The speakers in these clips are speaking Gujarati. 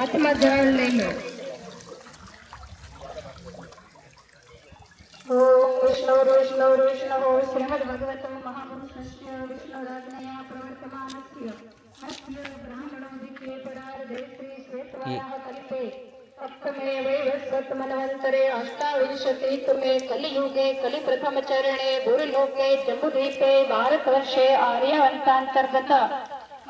હાથમાં જળ લઈ લો વિષ્ણુ વિષ્ણુ વિષ્ણુ શ્રીમદ ભગવત મહાપુરુષસ્ય વિષ્ણુ રાજ્ઞયા પ્રવર્તમાનસ્ય. હસ્ય બ્રાહ્મણો વિકે પરાર્ધે શ્રી કલિયુગે કલિ પ્રથમ ચરણે ભૂરલોકે જંબુદ્વીપે ભારત વર્ષે આર્યવંતાંતર્ગત.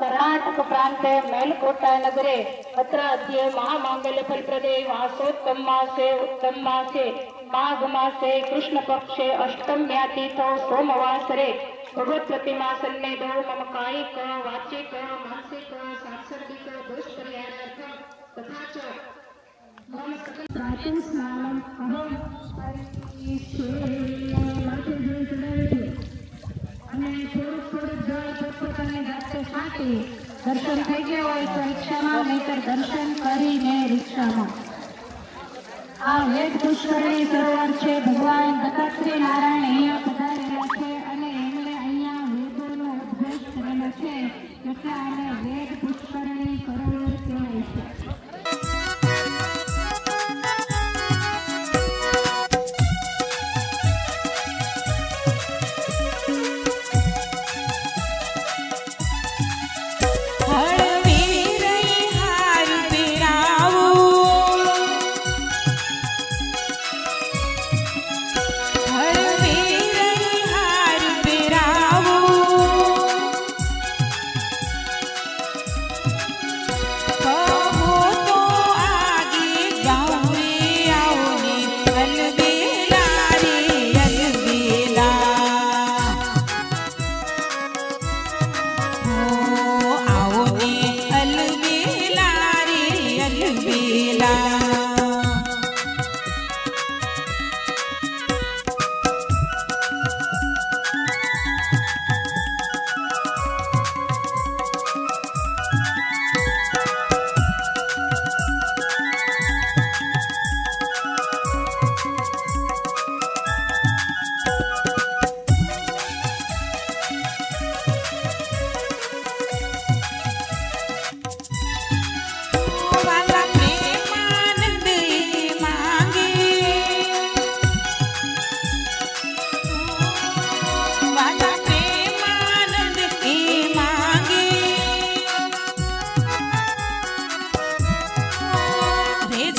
ಕರ್ನಾಟಕ ಪ್ರಾಂತ ಮೇಲ್ಕೋಟ ನಗರೆ ಅತ್ರ ಅದ್ಯ ಮಹಾಮಾಂಗಲ್ಯ ಫಲಪ್ರದೆ ಮಾಸೋತ್ತಮ ಮಾಸೆ ಉತ್ತಮ ಮಾಸೆ ಮಾಘ ಮಾಸೆ ಕೃಷ್ಣ ಪಕ್ಷೆ ಅಷ್ಟಮ್ಯಾ ತೀರ್ಥ ಸೋಮವಾಸರೆ ಭಗವತ್ಪತಿ ಮಾಸನ್ನೇದು ಮಮ ಕಾಯಿಕ ವಾಚಿಕ ಮಾನಸಿಕ ಸಾಂಸರ್ಗಿಕ ದೋಷ ಪರಿಹಾರಾರ್ಥ ತಥಾ ಚ ಮಮ ಸಕಲ ಪ್ರಾತಃ ಸ್ನಾನಂ ಅಹಂ ಪರಿಶೀಲನೆ ಮಾತೆ ಜಯ ચડાવે છે અને સ્વરૂપ દર્શન થઈ ગયા હોય તો રિક્ષામાં, નહીતર દર્શન કરીને રિક્ષામાં. આ વેદ પુષ્કરણી સરોવર છે. ભગવાન દત્તાત્રેય નારાયણ અહીંયા પધારેલા છે અને એમણે અહીંયા વેદોનો ઉપદેશ કરેલો છે. એટલે આને વેદ પુષ્કરણી સરોવર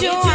રેજો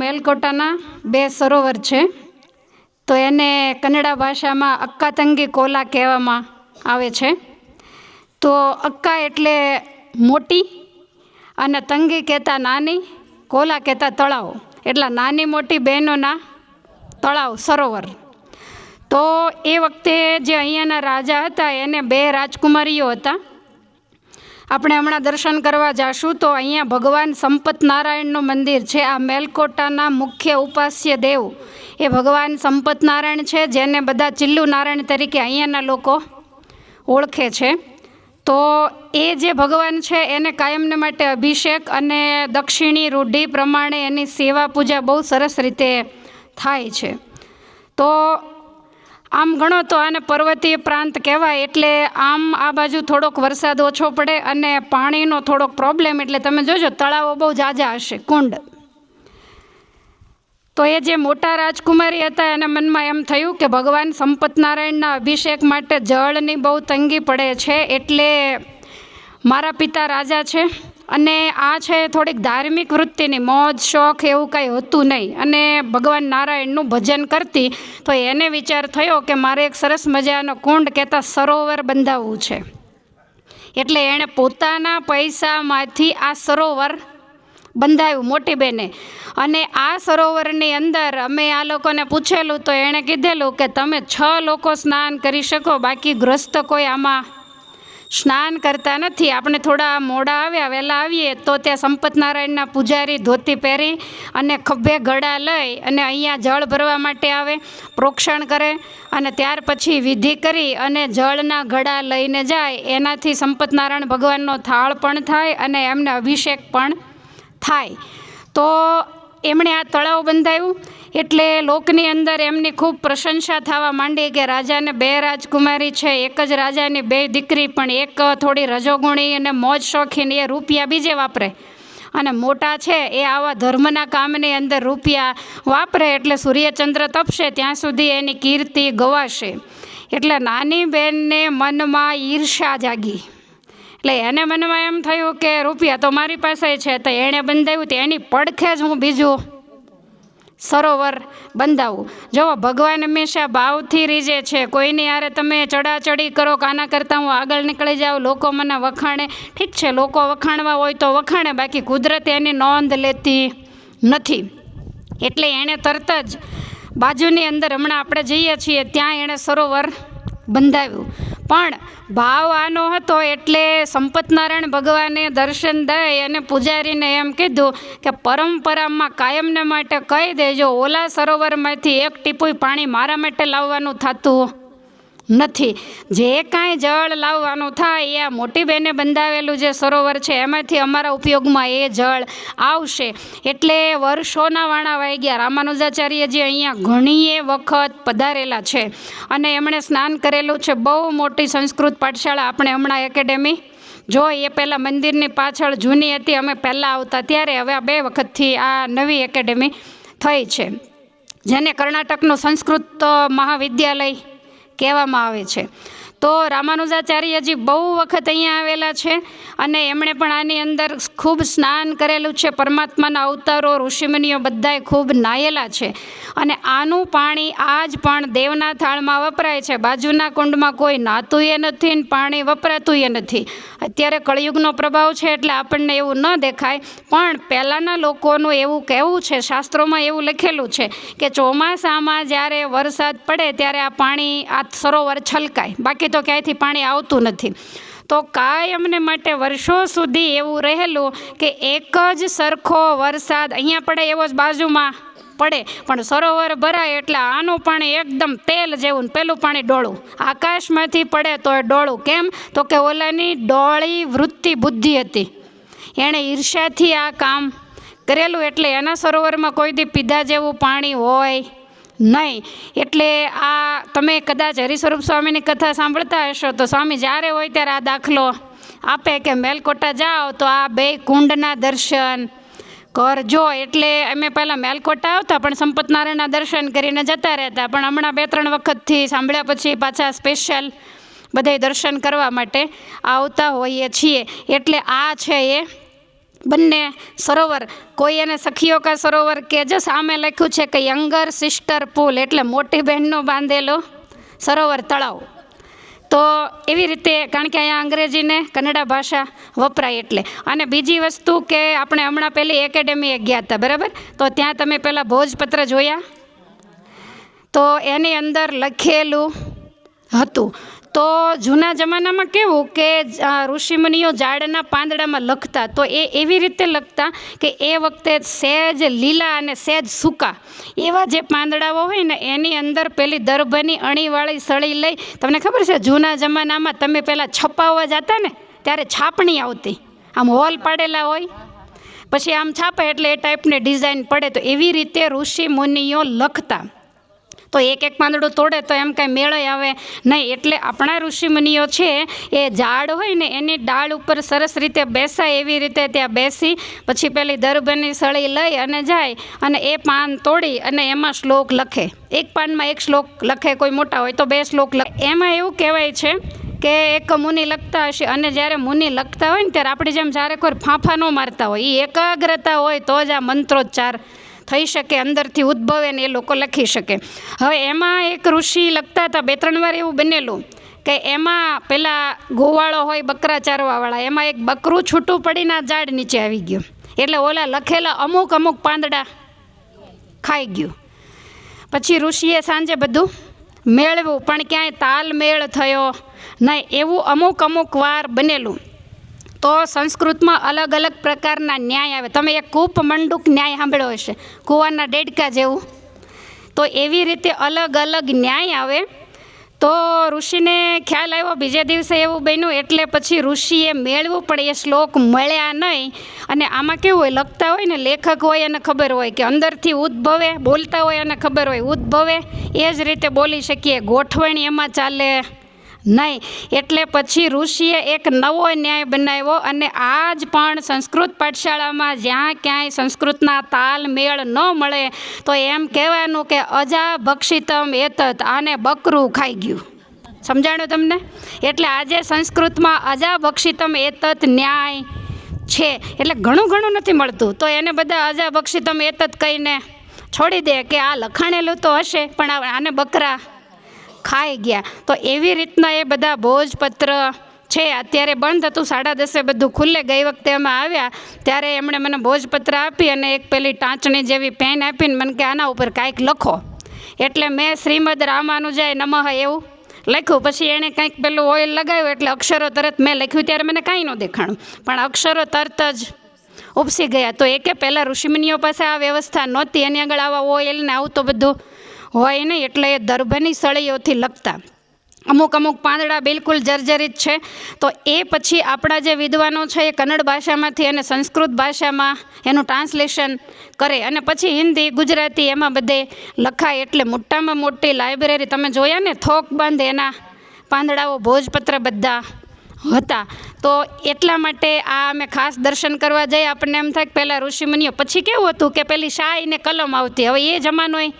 મેલકોટાના બે સરોવર છે. તો એને કન્નડા ભાષામાં અક્કાતંગી કોલા કહેવામાં આવે છે. તો અક્કા એટલે મોટી અને તંગી કહેતા નાની, કોલા કહેતા તળાવ. એટલે નાની મોટી બહેનોના તળાવ, સરોવર. તો એ વખતે જે અહીંયાના રાજા હતા, એને બે રાજકુમારીઓ હતા. આપણે હમણાં દર્શન કરવા જાશું તો અહીંયા ભગવાન સંપત નારાયણનું મંદિર છે, આ મેલકોટાના મુખ્ય ઉપાસ્ય દેવ. એ ભગવાન સંપત નારાયણ છે, જેને બધા ચિલ્લુ નારાયણ તરીકે અહીંયાના લોકો ઓળખે છે. તો એ જે ભગવાન છે, એને કાયમને માટે અભિષેક અને દક્ષિણી રૂઢિ પ્રમાણે એની સેવા પૂજા બહુ સરસ રીતે થાય છે. તો આમ ગણો તો આને પર્વતીય પ્રાંત કહેવાય, એટલે આમ આ બાજુ થોડોક વરસાદ ઓછો પડે અને પાણીનો થોડોક પ્રોબ્લેમ એટલે તમે જોજો, તળાવો બહુ જાજા હશે, કુંડ. તો એ જે મોટા રાજકુમારી હતા, એના મનમાં એમ થયું કે ભગવાન સંપતનારાયણના અભિષેક માટે જળની બહુ તંગી પડે છે, એટલે મારા પિતા રાજા છે. અને આ છે થોડીક ધાર્મિક વૃત્તિની, મોજ, શોખ એવું કાંઈ હતું નહીં. અને ભગવાન નારાયણનું ભજન કરતી, તો એને વિચાર થયો કે મારે એક સરસ મજાનો કુંડ કહેતા સરોવર બંધાવવું છે. એટલે એણે પોતાના પૈસામાંથી આ સરોવર બંધાયું મોટી બેને. અને આ સરોવરની અંદર અમે આ લોકોને પૂછેલું તો એણે કીધેલું કે તમે છ લોકો સ્નાન કરી શકો, બાકી ગ્રસ્ત કોઈ આમાં સ્નાન કરતા નથી. આપણે થોડા મોડા આવ્યા, વહેલા આવીએ, તો ત્યાં સંપતનારાયણના પૂજારી ધોતી પહેરી અને ખભે ગળા લઈ અને અહીંયા જળ ભરવા માટે આવે, પ્રોક્ષણ કરે અને ત્યાર પછી વિધિ કરી અને જળના ઘડા લઈને જાય. એનાથી સંપતનારાયણ ભગવાનનો થાળ પણ થાય અને એમને અભિષેક પણ થાય. તો એમણે આ તળાવ બંધાયું એટલે લોકની અંદર એમની ખૂબ પ્રશંસા થવા માંડી કે રાજાને બે રાજકુમારી છે, એક જ રાજાની બે દીકરી, પણ એક થોડી રજોગુણી અને મોજ શોખીન એ રૂપિયા બીજે વાપરે. અને મોટા છે એ આવા ધર્મના કામની અંદર રૂપિયા વાપરે એટલે સૂર્યચંદ્ર તપશે, ત્યાં સુધી એની કીર્તિ ગવાશે. એટલે નાની બહેનને મનમાં ઈર્ષા જાગી. એટલે એને મનમાં એમ થયું કે રૂપિયા તો મારી પાસે છે, તો એણે બંધાવ્યું તો એની પડખે જ હું બીજું સરોવર બંધાવું. જુઓ ભગવાન હંમેશા ભાવથી રીજે છે, કોઈની યારે તમે ચડાચડી કરો કે આના કરતાં હું આગળ નીકળી જાઉં, લોકો મને વખાણે, ઠીક છે, લોકો વખાણવા હોય તો વખાણે, બાકી કુદરત એની નોંધ લેતી નથી. એટલે એણે તરત જ બાજુની અંદર હમણાં આપણે જઈએ છીએ, ત્યાં એણે સરોવર બંધાવ્યું. પણ ભાવ આનો હતો એટલે સંપતનારાયણ ભગવાને દર્શન દઈ અને પૂજારીને એમ કીધું કે પરંપરામાં કાયમને માટે કહી દેજો. ઓલા સરોવરમાંથી એક ટીપું પાણી મારા માટે લાવવાનું થતું. નથી. જે કાંઈ જળ લાવવાનું થાય એ આ મોટી બેને બંધાવેલું જે સરોવર છે, એમાંથી અમારા ઉપયોગમાં એ જળ આવશે. એટલે વર્ષોના વાણા વાઈ ગયા. રામાનુજાચાર્યજી અહીંયા ઘણીએ વખત પધારેલા છે. અને એમણે સ્નાન કરેલું છે. બહુ મોટી સંસ્કૃત પાઠશાળા આપણે હમણાં એકેડેમી. જો એ પહેલાં મંદિરની પાછળ જૂની હતી, અમે પહેલાં આવતા. ત્યારે હવે આ બે વખતથી આ નવી એકેડેમી થઈ છે. જેને કર્ણાટકનું સંસ્કૃત મહાવિદ્યાલય કહેવામાં આવે છે. તો રામાનુજાચાર્યજી બહુ વખત અહીંયા આવેલા છે અને એમણે પણ આની અંદર ખૂબ સ્નાન કરેલું છે. પરમાત્માના અવતારો, ઋષિમુનિઓ બધાય ખૂબ નાયેલા છે. અને આનું પાણી આજ પણ દેવના થાળમાં વપરાય છે. બાજુના કુંડમાં કોઈ નાતુંય નથી ને પાણી વપરાતુંય નથી. અત્યારે કળિયુગનો પ્રભાવ છે એટલે આપણને એવું ન દેખાય. પણ પહેલાંના લોકોનું એવું કહેવું છે, શાસ્ત્રોમાં એવું લખેલું છે કે ચોમાસામાં જ્યારે વરસાદ પડે ત્યારે આ પાણી, આ સરોવર છલકાય. બાકી તો ક્યાંયથી પાણી આવતું નથી. તો કાયમને માટે વર્ષો સુધી એવું રહેલું કે એક જ સરખો વરસાદ અહીંયા પડે એવો જ બાજુમાં પડે. પણ સરોવર ભરાય એટલે આનું પાણી એકદમ તેલ જેવું ને પેલું પાણી ડોળું. આકાશમાંથી પડે તો એ ડોળું. કેમ? તો કે ઓલાની ડોળી વૃત્તિ બુદ્ધિ હતી. એણે ઈર્ષ્યાથી આ કામ કરેલું એટલે એના સરોવરમાં કોઈ દી પીધા જેવું પાણી હોય નહીં. એટલે આ તમે કદાચ હરિસ્વરૂપ સ્વામીની કથા સાંભળતા હશો, તો સ્વામી જ્યારે હોય ત્યારે આ દાખલો આપે કે મેલકોટા જાઓ, તો આ બે કુંડના દર્શન કરજો. એટલે અમે પહેલાં મેલકોટા આવતા, પણ સંપતનારાયણના દર્શન કરીને જતા રહેતા. પણ હમણાં બે ત્રણ વખતથી સાંભળ્યા પછી પાછા સ્પેશિયલ બધે દર્શન કરવા માટે આવતા હોઈએ છીએ. એટલે આ છે એ. બંને સરોવર, કોઈ એને સખીઓ કા સરોવર કે જો સામે લખ્યું છે કે યંગર સિસ્ટર પુલ એટલે મોટી બહેનનો બાંધેલો સરોવર તળાવ. તો એવી રીતે, કારણ કે અહીંયા અંગ્રેજીને કન્નડા ભાષા વપરાય એટલે. અને બીજી વસ્તુ કે આપણે હમણાં પહેલી એકેડેમીએ ગયા હતા બરાબર? તો ત્યાં તમે પહેલાં ભોજપત્ર જોયા. તો એની અંદર લખેલું હતું તો જૂના જમાનામાં કેવું કે ઋષિમુનિઓ ઝાડના પાંદડામાં લખતા, તો એ એવી રીતે લખતા કે એ વખતે સહેજ લીલા અને સહેજ સૂકા. એવા જે પાંદડાઓ હોય ને, એની અંદર પેલી દરભની અણીવાળી સળી લઈ, તમને ખબર છે, જૂના જમાનામાં તમે પહેલાં છપાવવા જતા ને, ત્યારે છાપણી આવતી. આમ હોલ પાડેલા હોય. પછી આમ છાપે એટલે એ ટાઈપની ડિઝાઇન પડે. તો એવી રીતે ઋષિ મુનિઓ લખતા. તો એક એક પાંદડું તોડે તો એમ કાંઈ મેળય આવે નહીં. એટલે આપણા ઋષિમુનિઓ છે, એ ઝાડ હોય ને એની ડાળ ઉપર સરસ રીતે બેસાય, એવી રીતે ત્યાં બેસી, પછી પેલી દરબની સળી લઈ અને જાય અને એ પાન તોડી અને એમાં શ્લોક લખે. એક પાનમાં એક શ્લોક લખે, કોઈ મોટા હોય તો બે શ્લોક લખે. એમાં એવું કહેવાય છે કે એક મુનિ લખતા હશે અને જ્યારે મુનિ લખતા હોય ને ત્યારે આપણી જેમ જ્યારે કોઈ ફાંફા ન મારતા હોય એ એકાગ્રતા હોય તો જ આ મંત્રોચ્ચાર થઈ શકે, અંદરથી ઉદ્ભવે ને એ લોકો લખી શકે. હવે એમાં એક ઋષિ લખતા હતા, બે ત્રણ વાર એવું બનેલું કે એમાં પેલા ગોવાળો હોય, બકરા ચારવાવાળા, એમાં એક બકરું છૂટું પડીને ઝાડ નીચે આવી ગયું. એટલે ઓલા લખેલા અમુક અમુક પાંદડા ખાઈ ગયું. પછી ઋષિએ સાંજે બધું મેળવ્યું, પણ ક્યાંય તાલમેળ થયો નહીં. એવું અમુક અમુક વાર બનેલું. તો સંસ્કૃતમાં અલગ અલગ પ્રકારના ન્યાય આવે. તમે એક કૂપ મંડુક ન્યાય સાંભળ્યો હશે. કૂવાના ડેડકા જેવું. તો એવી રીતે અલગ અલગ ન્યાય આવે. તો ઋષિને ખ્યાલ આવ્યો બીજે દિવસે એવું બન્યું, એટલે પછી ઋષિએ મેળવું, પણ એ શ્લોક મળ્યા નહીં. અને આમાં કેવું હોય, લખતા હોય ને, લેખક હોય એને ખબર હોય કે અંદરથી ઉદ્ભવે, બોલતા હોય એને ખબર હોય, ઉદ્ભવે. એ જ રીતે બોલી શકીએ. ગોઠવણી એમાં ચાલે. નહીં, એટલે પછી ઋષિએ એક નવો ન્યાય બનાવ્યો અને આજ પણ સંસ્કૃત પાઠશાળામાં જ્યાં ક્યાંય સંસ્કૃતના તાલ મેળ ન મળે, તો એમ કહેવાનું કે અજા ભક્ષિતમ એતત, આને બકરું ખાઈ ગયું. સમજાણું તમને? એટલે આજે સંસ્કૃતમાં અજા ભક્ષિતમ એતત ન્યાય છે. એટલે ઘણું ઘણું નથી મળતું. તો એને બધા અજા ભક્ષિતમ એતત કહીને છોડી દે કે આ લખાણેલું તો હશે, પણ આને બકરા ખાઈ ગયા. તો એવી રીતના એ બધા ભોજપત્ર છે, અત્યારે બંધ હતું, સાડા દસે બધું ખુલ્લે ગઈ વખતે અમે આવ્યા. ત્યારે એમણે મને ભોજપત્ર આપી અને એક પેલી ટાંચણી જેવી પેન આપીને મને કે આના ઉપર કાંઈક લખો. એટલે મેં શ્રીમદ રામાનુજાય નમઃ એવું લખ્યું. પછી એણે કંઈક પેલું ઓઇલ લગાવ્યું એટલે અક્ષરો તરત મેં લખ્યું. ત્યારે મને કાંઈ ન દેખાણું. પણ અક્ષરો તરત જ ઉપસી ગયા. તો એકે પહેલાં ઋષિમુનિઓ પાસે આ વ્યવસ્થા નહોતી. એની આગળ આવા ઓઇલ ને આવું તો બધું હોય નહીં એટલે એ દર્ભની સળીઓથી લખતા અમુક અમુક પાંદડા બિલકુલ જર્જરિત છે. તો એ પછી આપણા જે વિદ્વાનો છે એ કન્નડ ભાષામાંથી અને સંસ્કૃત ભાષામાં એનું ટ્રાન્સલેશન કરે. અને પછી હિન્દી, ગુજરાતી એમાં બધે લખાય એટલે મોટામાં મોટી લાઇબ્રેરી. તમે જોયા ને થોક બંધ એના પાંદડાઓ ભોજપત્ર બધા હતા. તો એટલા માટે આ અમે ખાસ દર્શન કરવા જઈએ આપણને એમ થાય કે પહેલાં ઋષિમુનિઓ, પછી કેવું હતું કે પેલી શાહી ને કલમ આવતી. હવે એ જમાનોય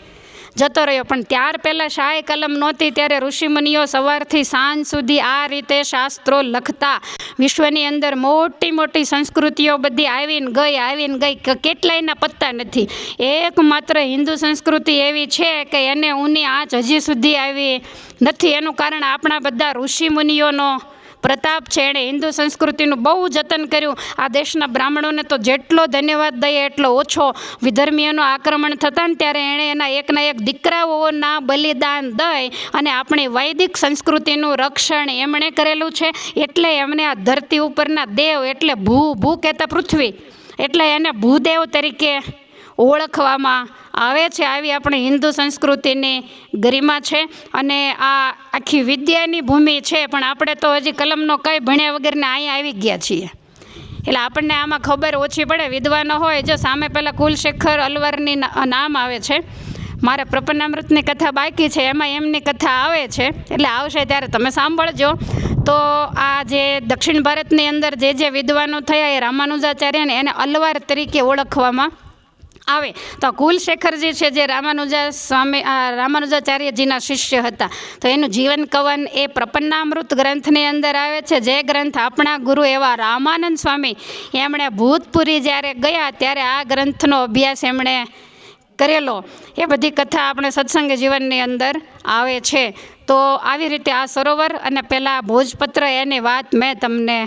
જતો રહ્યો. પણ ત્યાર પહેલાં શાહે કલમ નહોતી, ત્યારે ઋષિમુનિઓ સવારથી સાંજ સુધી આ રીતે શાસ્ત્રો લખતા. વિશ્વની અંદર મોટી મોટી સંસ્કૃતિઓ બધી આવીને ગઈ આવીને ગઈ કેટલાયના પત્તા નથી. એકમાત્ર હિન્દુ સંસ્કૃતિ એવી છે કે એને ઊની આંચ હજી સુધી આવી નથી. એનું કારણ આપણા બધા ઋષિમુનિઓનો પ્રતાપ છે, એણે હિન્દુ સંસ્કૃતિનું બહુ જતન કર્યું. આ દેશના બ્રાહ્મણોને તો જેટલો ધન્યવાદ દઈએ એટલો ઓછો વિધર્મીઓનું આક્રમણ થતાં ને ત્યારે એણે એના એકના એક દીકરાઓના બલિદાન દઈ અને આપણી વૈદિક સંસ્કૃતિનું રક્ષણ એમણે કરેલું છે. એટલે એમને આ ધરતી ઉપરના દેવ એટલે ભૂ ભૂ કહેતા પૃથ્વી. એટલે એને ભૂદેવ તરીકે ઓળખવામાં આવે છે. આવી આપણી હિન્દુ સંસ્કૃતિની ગરિમા છે અને આ આખી વિદ્યાની ભૂમિ છે. પણ આપણે તો હજી કલમનો કંઈ ભણ્યા વગરને અહીંયા આવી ગયા છીએ. એટલે આપણને આમાં ખબર ઓછી પડે. વિદ્વાનો હોય, જો સામે પહેલાં કુલશેખર અલવરની નામ આવે છે. મારે પ્રપન્નામૃતની કથા બાકી છે. એમાં એમની કથા આવે છે. એટલે આવશે ત્યારે તમે સાંભળજો. તો આ જે દક્ષિણ ભારતની અંદર જે જે વિદ્વાનો થયા એ રામાનુજાચાર્યને એને અલવાર તરીકે ઓળખવામાં આવે. તો કુલશેખરજી છે, જે રામાનુજા સ્વામી રામાનુજાચાર્યજીના શિષ્ય હતા, તો એનું જીવન કવન એ પ્રપન્નામૃત ગ્રંથની અંદર આવે છે. જે ગ્રંથ આપણા ગુરુ એવા રામાનંદ સ્વામી એમણે ભૂતપુરી જ્યારે ગયા, ત્યારે આ ગ્રંથનો અભ્યાસ એમણે કરેલો. એ બધી કથા આપણે સત્સંગ જીવનની અંદર આવે છે. તો આવી રીતે આ સરોવર અને પહેલાં ભોજપત્ર એની વાત મેં તમને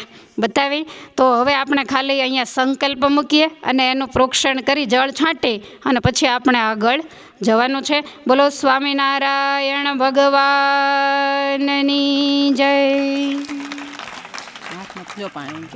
બતાવી. તો હવે આપણે ખાલી અહીંયા સંકલ્પ મૂકીએ અને એનું પ્રોક્ષણ કરી જળ છાંટી અને પછી આપણે આગળ જવાનું છે. બોલો સ્વામિનારાયણ ભગવાનની જય. પાણી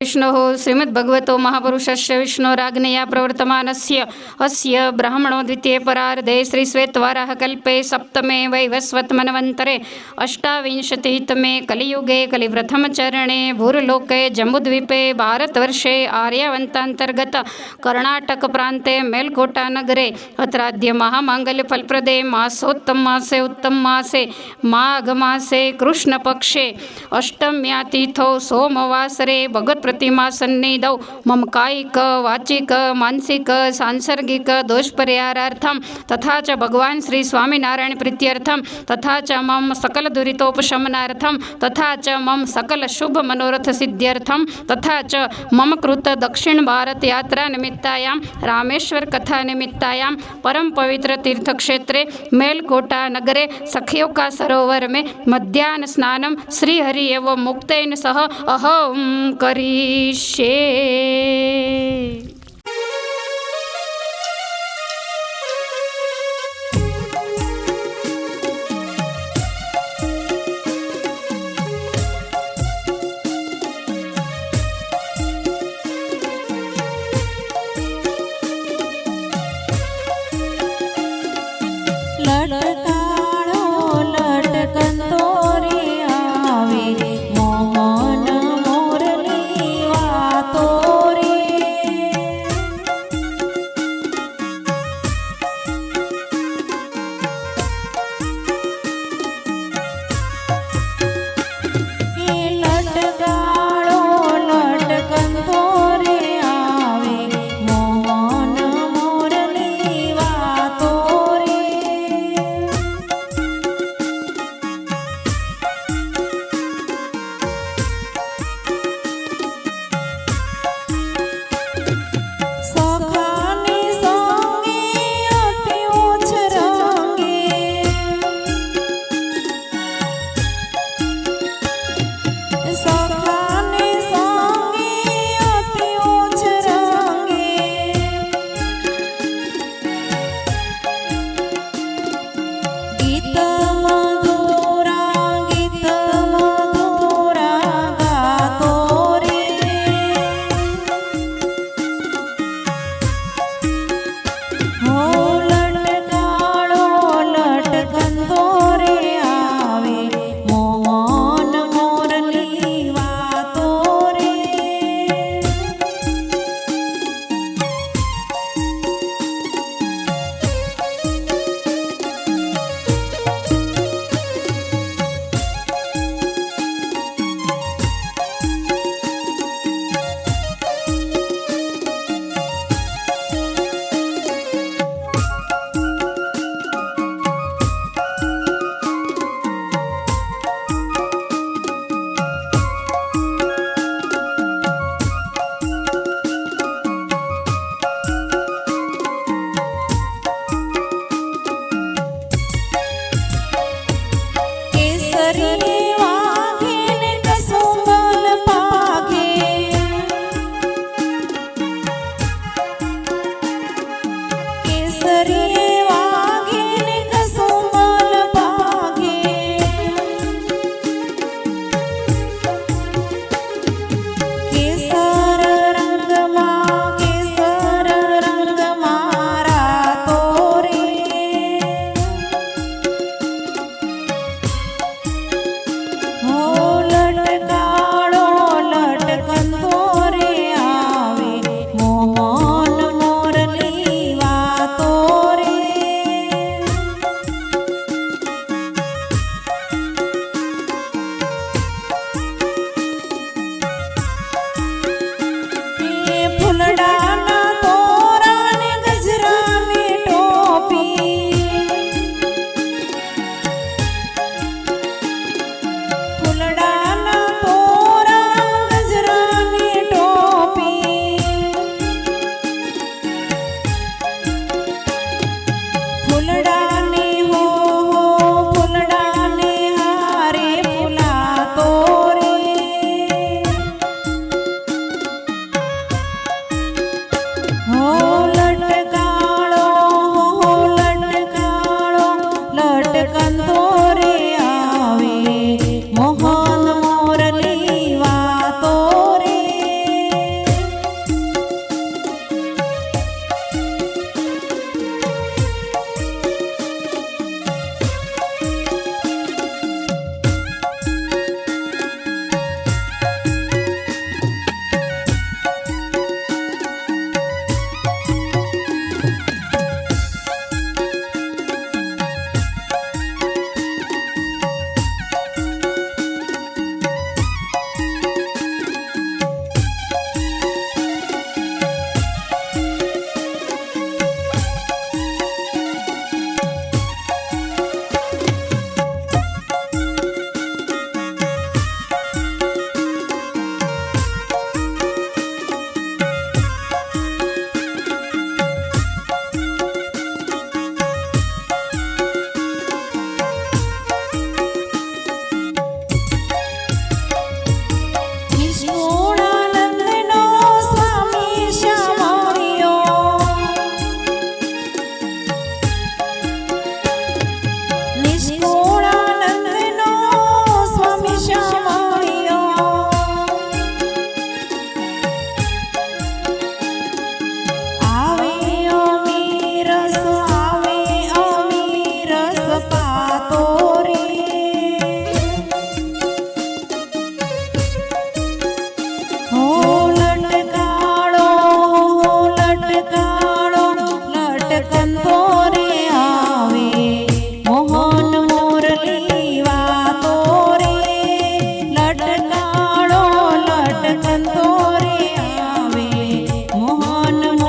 વિષ્ણુ શ્રીમદ ભગવતો મહાપુરુષસ્ય વિષ્ણોરાગ્નયા પ્રવર્તમાનસ્ય અસ્ય બ્રાહ્મણો દ્વિતીય પરાર્ધે શ્રી શ્વેતવારાહ કલ્પે સપ્તમે વૈવસ્વત મન્વંતરે અષ્ટાવિંશતિતમે કલિયુગે કલિપ્રથમચરણે ભૂરલોકે જંબુદ્વીપે ભારતવર્ષે આર્યવંતાંતર્ગત કર્ણાટક પ્રાંતે મેલકોટા નગરે અત્રાદ્ય મહામાંગલ્ય ફલપ્રદે માસોત્તમ માસે ઉત્તમ માસે માઘ માસે કૃષ્ણ પક્ષે અષ્ટમ્યાતીથો સોમવાસરે ભગત प्रतिमासन्निधौ दौ मम कायिक वाचिक मानसिक सांसर्गिक दोषपरिहारार्थं तथा च भगवान् श्री स्वामिनारायणप्रीत्यर्थं तथा च मम सकलदुरितोपशमनार्थं तथा च मम सकलशुभमनोरथसिद्ध्यर्थं तथा च मम कृत दक्षिणभारतयात्रानिमित्तायां रामेश्वरकथानिमित्तायां परम पवित्रतीर्थक्षेत्रे मेलकोटानगरे सखियोका सरोवर में मध्याह्न स्नानं श्रीहरि एव मुक्तेन सह अहं करी shake.